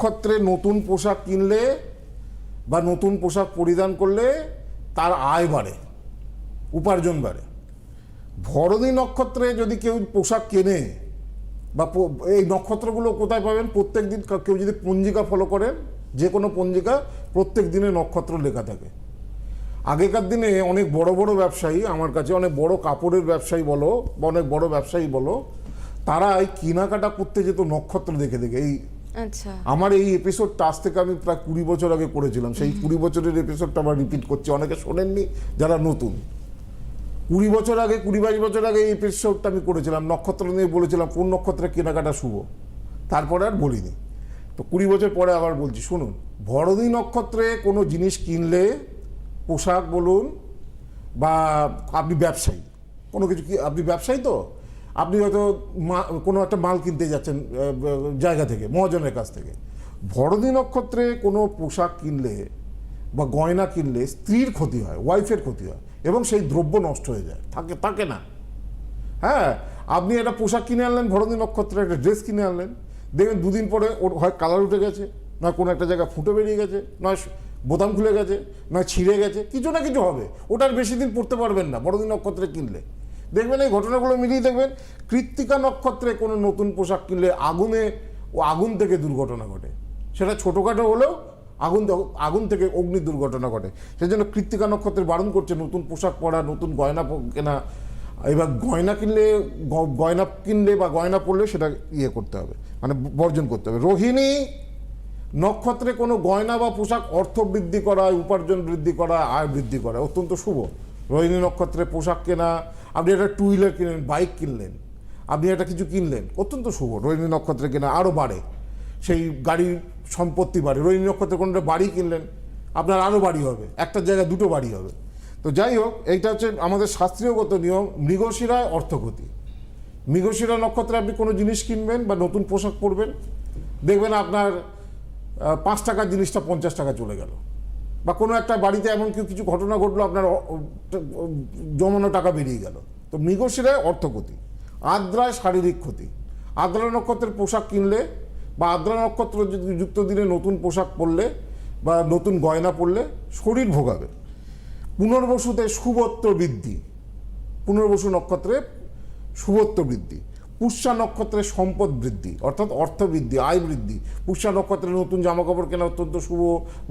নক্ষত্রে নতুন পোশাক কিনলে বা নতুন পোশাক পরিধান করলে তার আয় বাড়ে, উপার্জন বাড়ে। ভরণী নক্ষত্রে যদি কেউ পোশাক কেনে বা এই নক্ষত্রগুলো কোথায় পাবেন? প্রত্যেক দিন কেউ যদি পঞ্জিকা ফলো করেন, যে কোনো পঞ্জিকা প্রত্যেক দিনে নক্ষত্র লেখা থাকে। আগেকার দিনে অনেক বড় বড় ব্যবসায়ী, আমার কাছে অনেক বড় কাপড়ের ব্যবসায়ী বলো বা অনেক বড় ব্যবসায়ী বলো, তারা এই কেনাকাটা করতে যেত নক্ষত্র দেখে দেখে, এই আচ্ছা। আমার এই এপিসোডটা আজ থেকে আমি প্রায় কুড়ি বছর আগে করেছিলাম। সেই কুড়ি বছরের এপিসোডটা আবার রিপিট করছি। অনেকে শোনেননি, যারা নতুন। কুড়ি বছর আগে, কুড়ি বাইশ বছর আগে এই এপিসোডটা আমি করেছিলাম। নক্ষত্র নিয়ে বলেছিলাম, কোন নক্ষত্রে কেনাকাটা শুভ? তারপরে আর বলিনি। তো কুড়ি বছর পরে আবার বলছি, শুনুন ভরণী নক্ষত্রে কোনো জিনিস কিনলে, পোশাক বলুন বা আপনি ব্যবসায়ী, কোনো কিছু কি, আপনি ব্যবসায়ী তো? আপনি হয়তো কোনো একটা মাল কিনতে যাচ্ছেন জায়গা থেকে, মহাজনের কাছ থেকে। ভরণী নক্ষত্রে কোনো পোশাক কিনলে বা গয়না কিনলে স্ত্রীর ক্ষতি হয়, ওয়াইফের ক্ষতি হয়, এবং সেই দ্রব্য নষ্ট হয়ে যায়। থাকে থাকে না। হ্যাঁ আপনি একটা পোশাক কিনে আনলেন ভরণী নক্ষত্রে একটা ড্রেস কিনে আনলেন, দেখবেন দুদিন পরে ওর হয় কালার উঠে গেছে নয় কোনো একটা জায়গায় ফুটে বেরিয়ে গেছে নয় বোতাম খুলে গেছে নয় ছিঁড়ে গেছে, কিছু না কিছু হবে। ওটার বেশি দিন পড়তে পারবেন না, বড়দিন নক্ষত্রে কিনলে। দেখবেন এই ঘটনাগুলো মিলিয়ে দেখবেন, কৃত্তিকা নক্ষত্রে কোনো নতুন পোশাক কিনলে আগুনে ও আগুন থেকে দুর্ঘটনা ঘটে। সেটা ছোটোখাটো হলেও আগুন আগুন থেকে অগ্নি দুর্ঘটনা ঘটে। সেই জন্য কৃত্তিকা নক্ষত্রের বারণ করছে, নতুন পোশাক পরা, নতুন গয়না কেনা, এবার গয়না কিনলে গয়না কিনলে বা গয়না পরলে সেটা ইয়ে করতে হবে মানে বর্জন করতে হবে। রোহিণী, নক্ষত্রে কোনো গয়না বা পোশাক অর্থ বৃদ্ধি করা উপার্জন বৃদ্ধি করা আয় বৃদ্ধি করা অত্যন্ত শুভ। রোহিণী নক্ষত্রে পোশাক কেনা আপনি একটা টু হুইলার কিনলেন বাইক কিনলেন, আপনি একটা কিছু কিনলেন, অত্যন্ত শুভ রোহিণী নক্ষত্রে কেনা আরও বাড়ে। সেই গাড়ির সম্পত্তি বাড়ে রোহিণী নক্ষত্রে কোনো একটা বাড়ি কিনলেন, আপনার আরও বাড়ি হবে, একটা জায়গায় দুটো বাড়ি হবে। তো যাই হোক, এইটা হচ্ছে আমাদের শাস্ত্রীয়গত নিয়ম মৃগশিরায় অর্থগতি। মৃগশিরা নক্ষত্রে আপনি কোনো জিনিস কিনবেন বা নতুন পোশাক পরবেন, দেখবেন আপনার পাঁচ টাকার জিনিসটা পঞ্চাশ টাকা চলে গেল। বা কোনো একটা বাড়িতে এমন কেউ কিছু ঘটনা ঘটলো, আপনার জমানো টাকা বেরিয়ে গেল। তো মৃগশিরায় অর্থক্ষতি আদ্রায় শারীরিক ক্ষতি। আদ্রা নক্ষত্রের পোশাক কিনলে বা আদ্রা নক্ষত্র যুক্ত দিনে নতুন পোশাক পরলে বা নতুন গয়না পরলে শরীর ভোগাবে। পুনর্বসুতে শুভত্ব বৃদ্ধি, পুনর্বসু নক্ষত্রে শুভত্ব বৃদ্ধি। পুষ্যা নক্ষত্রের সম্পদ বৃদ্ধি, অর্থাৎ অর্থ বৃদ্ধি আয় বৃদ্ধি। পুষ্যা নক্ষত্রে নতুন জামা কাপড় কেনা অত্যন্ত শুভ,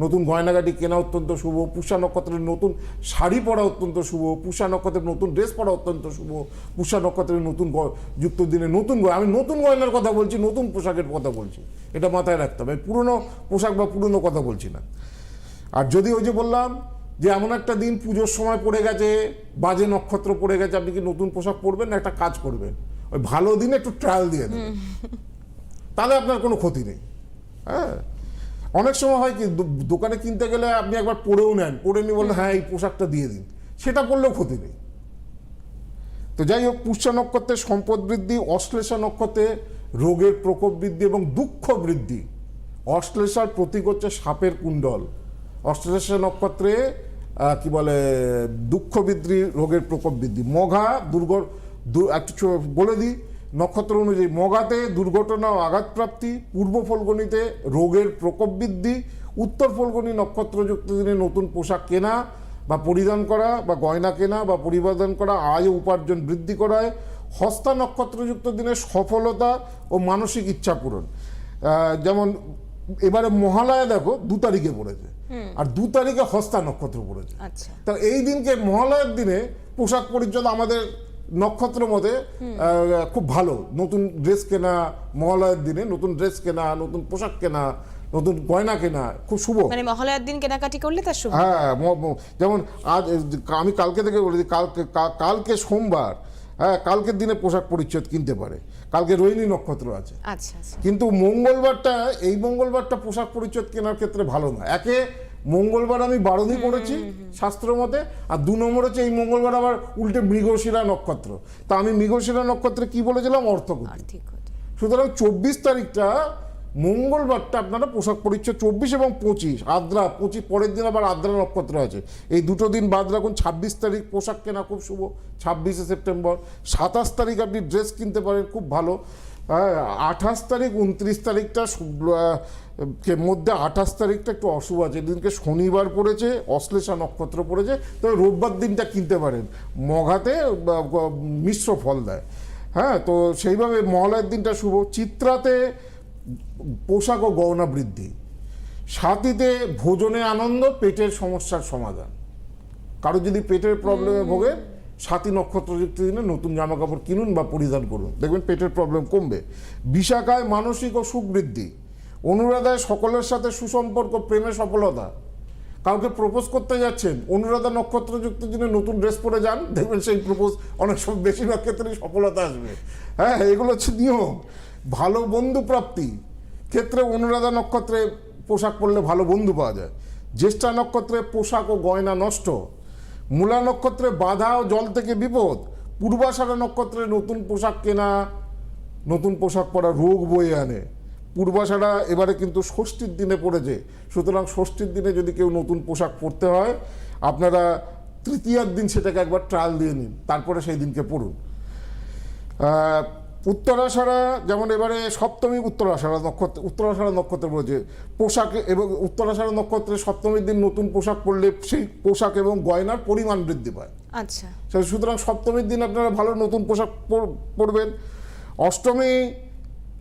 নতুন গয়নাগাটি কেনা অত্যন্ত শুভ, পুষ্যা নক্ষত্রের নতুন শাড়ি পরা অত্যন্ত শুভ, পুষ্যা নক্ষত্রের নতুন ড্রেস পরা অত্যন্ত শুভ, পুষ্যা নক্ষত্রের নতুন যুক্ত দিনে নতুন আমি নতুন গয়নার কথা বলছি, নতুন পোশাকের কথা বলছি। এটা মাথায় রাখতে হবে, পুরনো পোশাক বা পুরনো কথা বলছি না। আর যদি ওই যে বললাম যে এমন একটা দিন পুজোর সময় পড়ে গেছে, বাজে নক্ষত্র পড়ে গেছে, আপনি কি নতুন পোশাক পরবেন না একটা কাজ করবেন? ওই ভালো দিনে একটু ট্রায়াল দিয়ে দেবেন তাহলে আপনার কোনো ক্ষতি নেই। হ্যাঁ? অনেক সময় হয় কি দোকানে কিনতে গেলে আপনি একবার পরেও নেন পরে নিয়ে বললেন হ্যাঁ এই পোশাকটা দিয়ে দিন। সেটা পরলেও ক্ষতি নেই। তো যাই হোক পুষ্যা নক্ষত্রের সম্পদ বৃদ্ধি অশ্লেষা নক্ষত্রে রোগের প্রকোপ বৃদ্ধি এবং দুঃখ বৃদ্ধি। অশ্লেষার প্রতীক হচ্ছে সাপের কুণ্ডল। অশ্লেষা নক্ষত্রে আহ, কি বলে দুঃখ বৃদ্ধি রোগের প্রকোপ বৃদ্ধি। মঘা দুর্ঘ দু- একটু বলে দিই নক্ষত্র অনুযায়ী মগাতে দুর্ঘটনা ও আঘাতপ্রাপ্তি পূর্ব ফলগণিতে রোগের প্রকোপ বৃদ্ধি উত্তর ফলগণী নক্ষত্রযুক্ত দিনে নতুন পোশাক কেনা বা পরিধান করা বা গয়না কেনা বা পরিবর্তন করা আয় উপার্জন বৃদ্ধি করায় হস্তা নক্ষত্রযুক্ত দিনে সফলতা ও মানসিক ইচ্ছা পূরণ। যেমন এবারে মহালয়া দেখো দু তারিখে পড়েছে। আর দু তারিখে হস্তা নক্ষত্র পড়েছে। আচ্ছা। তা এই দিনকে মহালয়ার দিনে পোশাক পরিচ্ছদ আমাদের নক্ষত্র মতে খুব ভালো। নতুন ড্রেস কেনা মহালয়ার দিনে নতুন ড্রেস কেনা নতুন পোশাক কেনা নতুন গয়না কেনা খুব শুভ। মানে মহালয়ার দিন কেনাকাটি করলে তার শুভ। হ্যাঁ যেমন আজ আমি কালকে থেকে বলেছি কালকে কালকে সোমবার হ্যাঁ কালকের দিনে পোশাক পরিচ্ছদ কিনতে পারে। কালকে রোহিণী নক্ষত্র আছে। আচ্ছা আচ্ছা। কিন্তু মঙ্গলবারটা এই মঙ্গলবারটা পোশাক পরিচ্ছদ কেনার ক্ষেত্রে ভালো না। একে মঙ্গলবার আমি বারোদি পড়েছি শাস্ত্র মতে আর দু নম্বর হচ্ছে এই মঙ্গলবার আবার উল্টে মৃগশিরা নক্ষত্র। তা আমি মৃগশিরা নক্ষত্রে কি বলেছিলাম? আর্থিক সুতরাং চব্বিশ তারিখটা মঙ্গলবারটা আপনারা পোশাক পরিচ্ছদ চব্বিশ এবং পঁচিশ আদ্রা পঁচিশ পরের দিন আবার আদ্রা নক্ষত্র আছে। এই দুটো দিন বাদ রাখুন ছাব্বিশ তারিখ পোশাক কেনা খুব শুভ ছাব্বিশে সেপ্টেম্বর। সাতাশ তারিখ আপনি ড্রেস কিনতে পারেন খুব ভালো। হ্যাঁ, আঠাশ তারিখ উনত্রিশ তারিখটা মধ্যে আঠাশ তারিখটা একটু অশুভ আছে। এদিনকে শনিবার পড়েছে অশ্লেষা নক্ষত্র পড়েছে তবে রোববার দিনটা কিনতে পারেন। মঘাতে মিশ্র ফল দেয়। হ্যাঁ তো সেইভাবে মহালয়ের দিনটা শুভ। চিত্রাতে পোশাক ও গহনা বৃদ্ধি। সাথীতে ভোজনে আনন্দ পেটের সমস্যার সমাধান। কারও যদি পেটের প্রবলেমে ভোগে সাতী নক্ষত্রযুক্ত দিনে নতুন জামা কাপড় কিনুন বা পরিধান করুন। দেখবেন পেটের প্রবলেম কমবে। বিশাখায় মানসিক ও সুখ বৃদ্ধি অনুরাধায় সকলের সাথে সুসম্পর্ক, প্রেমে সফলতা। কাউকে প্রপোজ করতে যাচ্ছেন, অনুরাধা নক্ষত্রযুক্ত দিনে নতুন ড্রেস পরে যান, দেখবেন সেই প্রপোজ অনেক সময় বেশিরভাগ ক্ষেত্রেই সফলতা আসবে। হ্যাঁ এগুলো হচ্ছে নিয়ম। ভালো বন্ধু প্রাপ্তি। ক্ষেত্রে অনুরাধা নক্ষত্রে পোশাক পরলে ভালো বন্ধু পাওয়া যায়। জ্যেষ্ঠা নক্ষত্রে পোশাক ও গয়না নষ্ট। মূলা নক্ষত্রে বাধা ও জল থেকে বিপদ। পূর্বাষাঢ়া নক্ষত্রে নতুন পোশাক কেনা, নতুন পোশাক পরা রোগ বয়ে আনে। পূর্বাষাঢ়া এবারে কিন্তু ষষ্ঠীর দিনে পড়েছে। সুতরাং ষষ্ঠীর দিনে যদি কেউ নতুন পোশাক পরতে হয় আপনারা তৃতীয়ার দিন সেটাকে একবার ট্রায়াল দিয়ে নিন তারপরে সেই দিনকে পড়ুন উত্তরাষাঢ়া যেমন এবারে সপ্তমী উত্তরাষাঢ়া নক্ষত্র উত্তরাষাঢ়া নক্ষত্র বলেছে পোশাক এবং উত্তরাষাঢ়া নক্ষত্রে সপ্তমীর দিন নতুন পোশাক পরলে সেই পোশাক এবং গয়নার পরিমাণ বৃদ্ধি পায়। আচ্ছা। সুতরাং সপ্তমীর দিন আপনারা ভালো নতুন পোশাক পর- পরবেন। অষ্টমী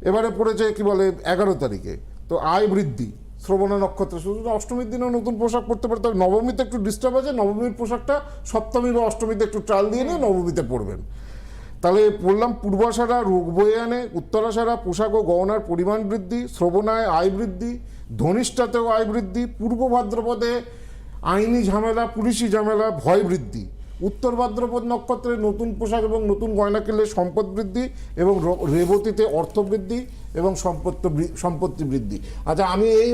এবারে পড়েছে কি বলে এগারো তারিখে। তো আয় বৃদ্ধি, শ্রবণা নক্ষত্র। শুধু অষ্টমীর দিনেও নতুন পোশাক পরতে পারে তবে নবমীতে একটু ডিস্টার্ব আছে, নবমীর পোশাকটা সপ্তমী বা অষ্টমীতে একটু ট্রাল দিয়ে নিয়ে নবমীতে পরবেন। তাহলে বললাম পূর্বাষাঢ়া রোগ বয়ে আনে উত্তরাষাঢ়া পোশাক ও গহনার পরিমাণ বৃদ্ধি, শ্রবণায় আয় বৃদ্ধি, ধনিষ্ঠাতেও আয় বৃদ্ধি, পূর্ব ভাদ্রপদে আইনি ঝামেলা, পুলিশি ঝামেলা, ভয় বৃদ্ধি। উত্তর ভাদ্রপদ নক্ষত্রে নতুন পোশাক এবং নতুন গয়না কিনলে সম্পদ বৃদ্ধি এবং রেবতীতে অর্থ বৃদ্ধি এবং সম্পত্তি সম্পত্তি বৃদ্ধি। আচ্ছা আমি এই